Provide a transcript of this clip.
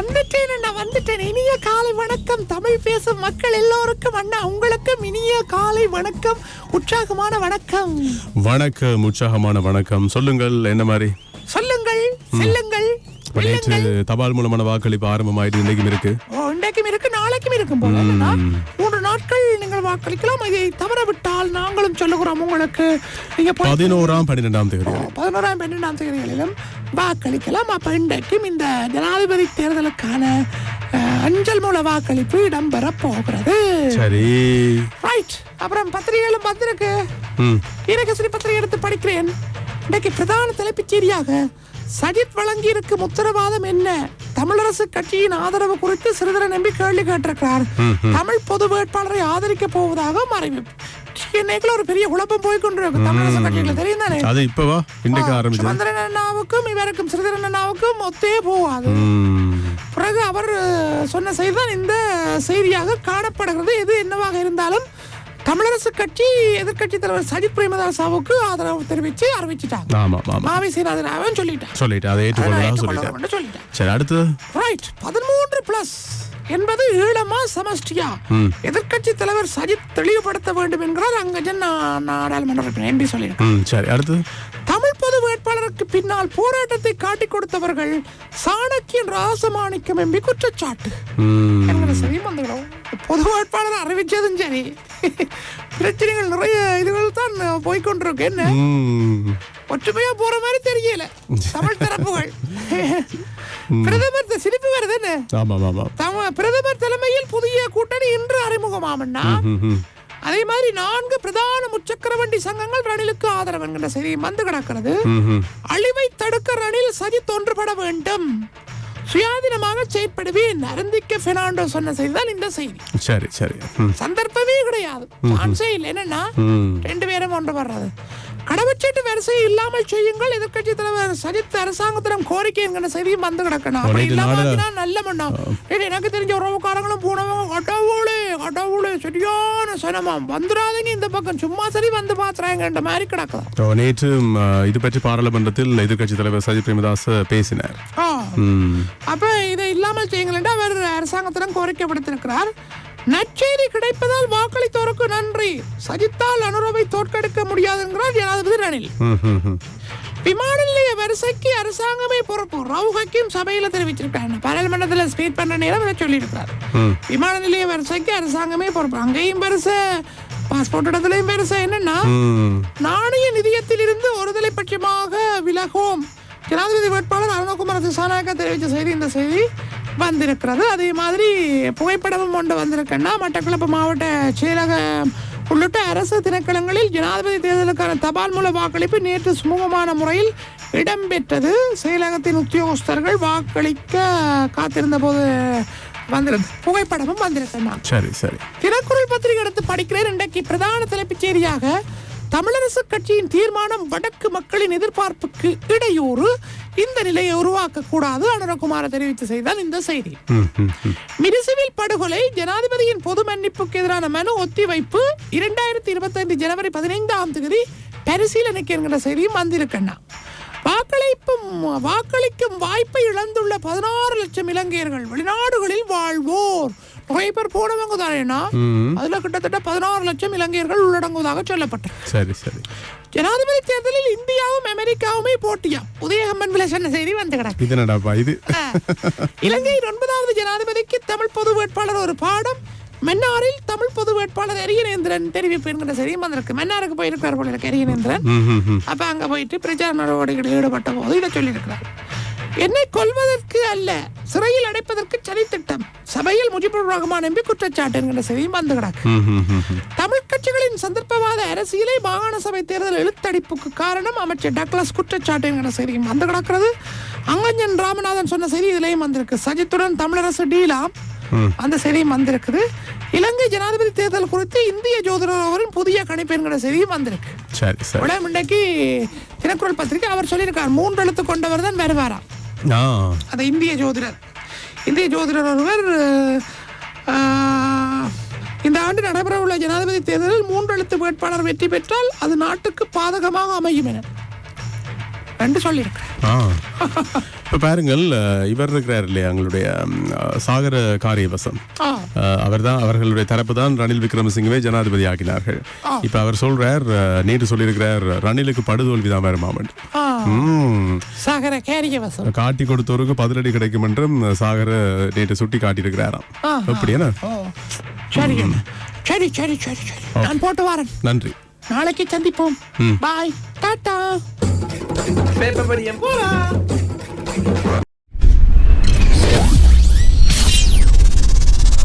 வந்துட்டேன் அண்ணா வந்துட்டேன். இனிய காலை வணக்கம். தமிழ் பேசும் மக்கள் எல்லோருக்கும் அண்ணா உங்களுக்கும் இனிய காலை வணக்கம். உற்சாகமான வணக்கம். வணக்கம் உற்சாகமான வணக்கம். சொல்லுங்கள் என்ன மாதிரி? சொல்லுங்கள் செல்லுங்கள் நேற்று. தபால் மூலமான வாக்களிப்பு ஆரம்பமாயிட்டு இன்னைக்கும் இருக்கு. இன்றைக்கும் இருக்கு நாளைக்கும் இருக்கும் போல நாட்கள் நீங்கள் வாக்களிக்கலாம். இதை தவற விட்டால் நாங்களும் சொல்லுகிறோம் உங்களுக்கு. நீங்க பதினோராம் பன்னிரெண்டாம் தேதி பதினோராம் பன்னெண்டாம் தேதிகளிலும் வாக்களிக்கலாம். அப்ப இன்றைக்கும் இந்த ஜனாதிபதி தேர்தலுக்கான அஞ்சல் மூல வாக்களிப்பு இடம்பெற போகிறது. சரி. ரைட் அப்புறம் பத்திரிகைகளும் வந்திருக்கு. ம். ஈரகசிரி பத்திரிகை எடுத்து படிக்கிறேன். இன்றைக்கு பிரதான தலைப்புச் செய்தியாக சஜித் வழங்கியிருக்கும் உத்தரவாதம் என்ன? தமிழரசு கட்சியின் ஆதரவு குறித்து சிறிதரன் நம்பி கேள்வி கேட்டிருக்கிறார். தமிழ் பொது வேட்பாளரை ஆதரிக்க போவதாக மறைவிப்பு இன்னைக்குள்ள ஒரு பெரிய குழப்பம் போய் கொண்டிருக்கு தமிழரசு கட்சியில தெரியும் தானே அது இப்பவா இன்றைக்கு ஆரம்பிச்சது. சுமந்திரன் அண்ணாவுக்கும் இவருக்கும் சிறிதரன் அண்ணாவுக்கும் ஒத்தே போகாது. பிறகு அவர் சொன்ன செய்திதான் இந்த செய்தியாக காணப்படுகிறது. எது என்னவாக இருந்தாலும் தமிழரசு கட்சி எதிர்க்கட்சி தலைவர் சஜித் பிரேமதாசாவுக்கு ஆதரவு தெரிவித்து அறிவிச்சிட்டாங்க. ஆமா ஆமா மாவி சீனாதனாவன் சொல்லிட்டான் சொல்லிட்டேன் அதை ஏற்றுக்கொள்ளலாம் ஏற்றுக்கொள்ள சொல்லிட்டேன் சொல்லிட்டான் சரி அடுத்தது? ரைட் பதிமூன்று பிளஸ் என்பது ஈழமா சமஷ்டியா? எதிர்க்கட்சி தலைவர் சஜித் தெளிவுபடுத்த வேண்டும் என்கிறார் அங்கஜன் நாடாளுமன்ற உறுப்பினர் எம்பி சொல்லியிருக்கார். ம் சரி அடுத்தது? தமிழ் பொது வேட்பாளருக்கு பின்னால் போராட்டத்தை காட்டிக் கொடுத்தவர்கள் சாணக்கியன் ராசமாணிக்கம் எம்பி குற்றச்சாட்டு. ம் என்கிற செய்தியும் வந்துவிடும் பொது வேட்பாளர் அறிவிச்சதும் சரி. பிரச்சனைகள் நிறைய இதுகள் தான் போய்கொண்டிருக்கு என்ன? ஒற்றுமையா போற மாதிரி தெரியல. தமிழ் தரப்புகள். பிரதமர் சிரிப்பு வருது என்ன? பிரதமர் தலைமையில் புதிய கூட்டணி இன்று அறிமுகமாமன்னா அதே மாதிரி நான்கு பிரதான முச்சக்கர வண்டி சங்கங்கள் ரணிலுக்கு ஆதரவு என்கிற செய்தி வந்து கிடக்கிறது. அழிவை தடுக்க ரணில் சஜித் ஒன்றுபட வேண்டும். சுயாதீனமாக செயற்படுவேன் அருந்திக்க பெர்னாண்டோ சொன்ன செய்திதான் இந்த செய்தி. சரி சரி. சந்தர்ப்பமே கிடையாது. சான்ஸே இல்லை என்னன்னா ரெண்டு பேரும் ஒன்று வர்றது. கடவுச்சீட்டு வரிசை இல்லாமல் செய்யுங்கள். எதிர்க்கட்சி தலைவர் சஜித் அரசாங்கத்திடம் கோரிக்கை என்கிற செய்தியும் வந்து கிடக்கணும். அப்படி நேற்று இல்லாம நாடுல- ஆக்கினா நல்ல மண்ணம் எனக்கு தெரிஞ்ச உறவுக்காரங்களும் போனவங்க கடவுளே கடவுளே சரியான சனமாம் வந்துடாதீங்க இந்த பக்கம். சும்மா சரி வந்து பாத்துறாங்கன்ற மாதிரி கிடக்குது ஓ, நேற்று இது பற்றி பாராளுமன்றத்தில் எதிர்க்கட்சி தலைவர் சஜித் பிரேமதாஸ் பேசினார். அப்ப இதை இல்லாமல் செய்யுங்கள் அவர் அரசாங்கத்திடம் கோரிக்கை விடுத்திருக்கிறார் நற்செய்தி கிடைப்பதால் வாக்களித்தோருக்கு நன்றி. சஜித்தால் அனுரவை தோற்கடிக்க முடியாது என்கிறார் ஜனாதிபதி ரணில். விமான நிலைய வரிசைக்கு அரசாங்கமே பொறுப்பு. ரவு ஹக்கீம் சபையில தெரிவிச்சிருக்காங்க பாராளுமன்றத்துல ஸ்பீட் பண்ற நேரம் இதை சொல்லியிருக்காரு. விமான நிலைய வரிசைக்கு அரசாங்கமே பொறுப்பு. அங்கேயும் பெருசு பாஸ்போர்ட் இடத்துலயும் பெருசு. என்னன்னா நாணய நிதியத்திலிருந்து ஒருதலை பட்சமாக விலகும். ஜனாதிபதி வேட்பாளர் அருணகுமார் திசாநாயக்கா தெரிவித்த செய்தி இந்த செய்தி. வந்திருக்கிறது. அதே மாதிரி புகைப்படமும் ஒன்று வந்திருக்குன்னா மட்டக்களப்பு மாவட்ட செயலகம் உள்ளிட்ட அரசு திணைக்களங்களில் ஜனாதிபதி தேர்தலுக்கான தபால் மூல வாக்களிப்பு நேற்று சுமூகமான முறையில் இடம்பெற்றது. செயலகத்தின் உத்தியோகஸ்தர்கள் வாக்களிக்க காத்திருந்த போது வந்திருந்த புகைப்படமும் வந்திருக்குன்னா சரி சரி. தினக்குரல் பத்திரிகை எடுத்து படிக்கிறேன். இன்றைக்கு பிரதான தலைப்புச் செய்தியாக தமிழரசு கட்சியின் தீர்மானம் வடக்கு மக்களின் எதிர்பார்ப்புக்கு இடையூறு. இந்த நிலையை உருவாக்க கூடாது அனுரகுமார தெரிவித்த செய்தால் இந்த செய்தி. மிரிசுவில் படுகொலை ஜனாதிபதியின் பொது மன்னிப்புக்கு எதிரான மனு ஒத்திவைப்பு இரண்டாயிரத்தி இருபத்தைந்து ஜனவரி பதினைந்தாம் தேதி பரிசீலனைக்கு என்கிற செய்தியும் வந்திருக்கண்ணா வாக்களிக்கும் வாய்ப்பை இழந்துள்ள பதினாறு லட்சம் இலங்கையர்கள் வெளிநாடுகளில் வாழ்வோர். நிறைய பேர் போனவங்க தானேனா ம். அதுல கிட்டத்தட்ட பதினாறு லட்சம் இலங்கையர்கள் உள்ளடங்குவதாக சொல்லப்பட்டது. சரி சரி. ஜனாதிபதி தேர்தலில் இந்தியாவும் அமெரிக்காவுமே போட்டியா? உதயகம்மன் விலை சொன்ன செய்தி வந்து கிடக்கு. இது இலங்கையின் ஒன்பதாவது ஜனாதிபதிக்கு தமிழ் பொது வேட்பாளர் ஒரு பாடம். மன்னாரில் தமிழ் பொது வேட்பாளர் எரியநேந்திரன் தெரிவிப்பு என்கிற செய்தியும் வந்திருக்கு. மன்னாருக்கு போயிருக்கார் போல இருக்கு எரியநேந்திரன். அப்ப அங்க போயிட்டு பிரச்சார நடவடிக்கைகளில் ஈடுபட்ட போது இதை சொல்லியிருக்கிறார். என்னை கொல்வதற்கு அல்ல சிறையில் அடைப்பதற்கு சதி திட்டம் சபையில் முஜிபுர் ரஹ்மான் எம்பி குற்றச்சாட்டு என்கிற செய்தியும் வந்து கிடக்கு. தமிழ் கட்சிகளின் சந்தர்ப்பவாத அரசியலை மாகாண சபை தேர்தல் இழுத்தடிப்புக்கு காரணம் அமைச்சர் டக்ளஸ் குற்றச்சாட்டு என்கிற செய்தியும் வந்து கிடக்கிறது. அங்கஞ்சன் ராமநாதன் சொன்ன செய்தி இதிலேயும் வந்திருக்கு. சஜித்துடன் தமிழரசு டீலாம் அந்த செய்தியும் வந்திருக்குது. இலங்கை ஜனாதிபதி தேர்தல் குறித்து இந்திய ஜோதிடர் அவரின் புதிய கணிப்பு என்கிற செய்தியும் வந்திருக்கு. சரி சரி. உடனே இன்னைக்கு தினக்குரல் பத்திரிகை அவர் சொல்லியிருக்கார் மூன்று எழுத்து கொண்டவர் தான் வருவாராம் அந்த இந்திய ஜோதிடர். இந்திய ஜோதிடர் ஒருவர் இந்த ஆண்டு நடைபெறவுள்ள ஜனாதிபதி தேர்தலில் மூன்று எழுத்து வேட்பாளர் வெற்றி பெற்றால் அது நாட்டுக்கு பாதகமாக அமையும் என. என்று சொல்லியிருக்கிறார். இப்போ பாருங்கள் இவர் இருக்கிறார் இல்லையா எங்களுடைய சாகர காரியவசம். அவர் தான் அவர்களுடைய தரப்பு தான் ரணில் விக்ரமசிங்கவே ஜனாதிபதி ஆக்கினார்கள். இப்ப அவர் சொல்றார் நேற்று சொல்லியிருக்கிறார் ரணிலுக்கு படுதோல்வி தான் வருமாமன் ஆ. ம். சாகர கேரியவசம். காட்டி கொடுத்தவருக்கு பதிலடி கிடைக்கும் என்றும் சாகர நேற்று சுட்டி காட்டியிருக்கிறாராம். அப்படியாண்ணா ஓ. சரி சரி சரி சரி சரி. நான் போட்டு வரேன். நன்றி. நாளைக்கு சந்திப்போம். பாய். டாட்டா. பேப்பர் படியன் போலாம்